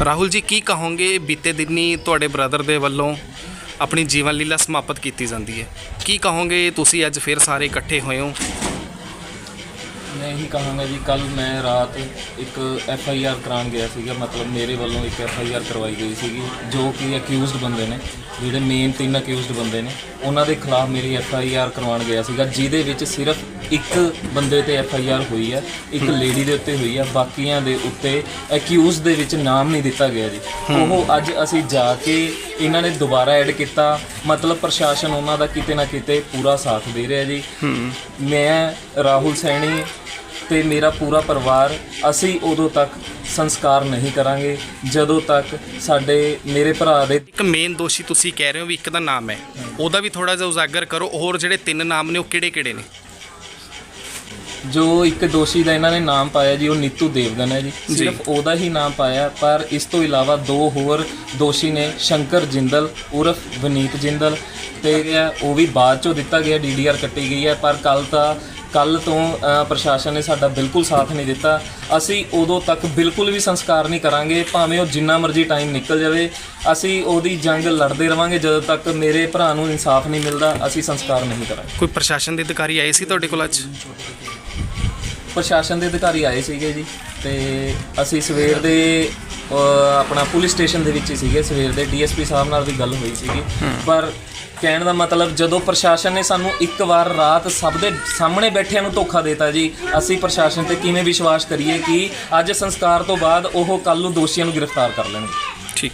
ਰਾਹੁਲ ਜੀ, ਕੀ ਕਹੋਗੇ? ਬੀਤੇ ਦਿਨੀ ਤੁਹਾਡੇ ਬ੍ਰਦਰ ਦੇ ਵੱਲੋਂ ਆਪਣੀ ਜੀਵਨ ਲੀਲਾ ਸਮਾਪਤ ਕੀਤੀ ਜਾਂਦੀ ਹੈ। ਕੀ ਕਹੋਗੇ ਤੁਸੀਂ ਅੱਜ ਫਿਰ ਸਾਰੇ ਇਕੱਠੇ ਹੋਏ ਹੋ? ਮੈਂ ਇਹੀ ਕਹਾਂਗਾ ਜੀ ਕੱਲ ਮੈਂ ਰਾਤ ਇੱਕ ਐਫ ਆਈ ਆਰ ਕਰਾਉਣ ਗਿਆ ਸੀਗਾ ਮਤਲਬ ਮੇਰੇ ਵੱਲੋਂ ਇੱਕ ਐਫ ਆਈ ਆਰ ਕਰਵਾਈ ਗਈ ਸੀਗੀ ਜੋ ਕਿ ਅਕਿਊਜ਼ਡ ਬੰਦੇ ਨੇ ਜਿਹੜੇ ਮੇਨ ਤਿੰਨ ਅਕਿਊਜ਼ਡ ਬੰਦੇ ਨੇ ਉਹਨਾਂ ਦੇ ਖਿਲਾਫ ਮੇਰੀ ਐਫ ਆਈ ਆਰ ਕਰਵਾਉਣ ਗਿਆ ਸੀਗਾ ਜਿਹਦੇ ਵਿੱਚ ਸਿਰਫ ਇੱਕ ਬੰਦੇ ਤੇ ਐਫ ਆਈ ਆਰ ਹੋਈ ਹੈ ਇੱਕ ਲੇਡੀ ਦੇ ਉੱਤੇ ਹੋਈ ਹੈ ਬਾਕੀਆਂ ਦੇ ਉੱਤੇ ਅਕਿਊਜ਼ ਦੇ ਵਿੱਚ ਨਾਮ ਨਹੀਂ ਦਿੱਤਾ ਗਿਆ ਜੀ। ਉਹ ਅੱਜ ਅਸੀਂ ਜਾ ਕੇ ਇਹਨਾਂ ਨੇ ਦੁਬਾਰਾ ਐਡ ਕੀਤਾ ਮਤਲਬ ਪ੍ਰਸ਼ਾਸਨ ਉਹਨਾਂ ਦਾ ਕਿਤੇ ਨਾ ਕਿਤੇ ਪੂਰਾ ਸਾਥ ਦੇ ਰਿਹਾ ਜੀ। ਮੈਂ ਰਾਹੁਲ ਸੈਣੀ ਤੇ ਮੇਰਾ ਪੂਰਾ ਪਰਿਵਾਰ ਅਸੀਂ ਉਦੋਂ ਤੱਕ ਸੰਸਕਾਰ ਨਹੀਂ ਕਰਾਂਗੇ ਜਦੋਂ ਤੱਕ ਸਾਡੇ ਮੇਰੇ ਭਰਾ ਦੇ ਇੱਕ ਮੇਨ ਦੋਸ਼ੀ ਤੁਸੀਂ ਕਹਿ ਰਹੇ ਹੋ ਵੀ ਇੱਕ ਦਾ ਨਾਮ ਹੈ। ਉਹਦਾ ਵੀ ਥੋੜਾ ਜਿਹਾ ਉਜਾਗਰ ਕਰੋ ਹੋਰ ਜਿਹੜੇ ਤਿੰਨ ਨਾਮ ਨੇ ਉਹ ਕਿਹੜੇ ਕਿਹੜੇ ਨੇ? ਜੋ ਇੱਕ ਦੋਸ਼ੀ ਦਾ ਇਹਨਾਂ ਨੇ ਨਾਮ ਪਾਇਆ ਜੀ ਉਹ ਨੀਤੂ ਦੇਵਗਨ ਹੈ ਜੀ। ਸਿਰਫ ਉਹਦਾ ਹੀ ਨਾਮ ਪਾਇਆ ਪਰ ਇਸ ਤੋਂ ਇਲਾਵਾ ਦੋ ਹੋਰ ਦੋਸ਼ੀ ਨੇ ਸ਼ੰਕਰ ਜਿੰਦਲ ਉਰਫ ਵਨੀਤ ਜਿੰਦਲ। ਤੇ ਉਹ ਵੀ ਬਾਅਦ ਚੋਂ ਦਿੱਤਾ ਗਿਆ ਡੀਡੀਆਰ ਕੱਟੀ ਗਈ ਹੈ ਪਰ ਕੱਲ ਤਾਂ ਕੱਲ ਤੋਂ ਪ੍ਰਸ਼ਾਸਨ ਨੇ ਸਾਡਾ ਬਿਲਕੁਲ ਸਾਥ ਨਹੀਂ ਦਿੱਤਾ। ਅਸੀਂ ਉਦੋਂ ਤੱਕ ਬਿਲਕੁਲ ਵੀ ਸੰਸਕਾਰ ਨਹੀਂ ਕਰਾਂਗੇ ਭਾਵੇਂ ਉਹ ਜਿੰਨਾ ਮਰਜ਼ੀ ਟਾਈਮ ਨਿਕਲ ਜਾਵੇ। ਅਸੀਂ ਉਹਦੀ ਜੰਗ ਲੜਦੇ ਰਵਾਂਗੇ ਜਦੋਂ ਤੱਕ ਮੇਰੇ ਭਰਾ ਨੂੰ ਇਨਸਾਫ ਨਹੀਂ ਮਿਲਦਾ ਅਸੀਂ ਸੰਸਕਾਰ ਨਹੀਂ ਕਰਾਂਗੇ। ਕੋਈ ਪ੍ਰਸ਼ਾਸਨ ਦੇ ਅਧਿਕਾਰੀ ਆਏ ਸੀ ਤੁਹਾਡੇ ਕੋਲ ਅੱਜ? ਪ੍ਰਸ਼ਾਸਨ ਦੇ ਅਧਿਕਾਰੀ ਆਏ ਸੀਗੇ ਜੀ ਤੇ ਅਸੀਂ ਸਵੇਰ ਦੇ ਆਪਣਾ ਪੁਲਿਸ ਸਟੇਸ਼ਨ ਦੇ ਵਿੱਚ ਹੀ ਸੀਗੇ ਸਵੇਰ ਦੇ। ਡੀਐਸਪੀ ਸਾਹਿਬ ਨਾਲ ਵੀ ਗੱਲ ਹੋਈ ਸੀਗੀ। ਪਰ ਕਹਿਣ ਦਾ ਮਤਲਬ ਜਦੋਂ ਪ੍ਰਸ਼ਾਸਨ ਨੇ ਸਾਨੂੰ ਇੱਕ ਵਾਰ ਰਾਤ ਸਭ ਦੇ ਸਾਹਮਣੇ ਬੈਠਿਆਂ ਨੂੰ ਧੋਖਾ ਦਿੱਤਾ ਜੀ, ਅਸੀਂ ਪ੍ਰਸ਼ਾਸਨ ਤੇ ਕਿਵੇਂ ਵਿਸ਼ਵਾਸ ਕਰੀਏ ਕਿ ਅੱਜ ਸੰਸਕਾਰ ਤੋਂ ਬਾਅਦ ਉਹ ਕੱਲ ਨੂੰ ਦੋਸ਼ੀਆਂ ਨੂੰ ਗ੍ਰਿਫਤਾਰ ਕਰ ਲੈਣਗੇ? ਠੀਕ।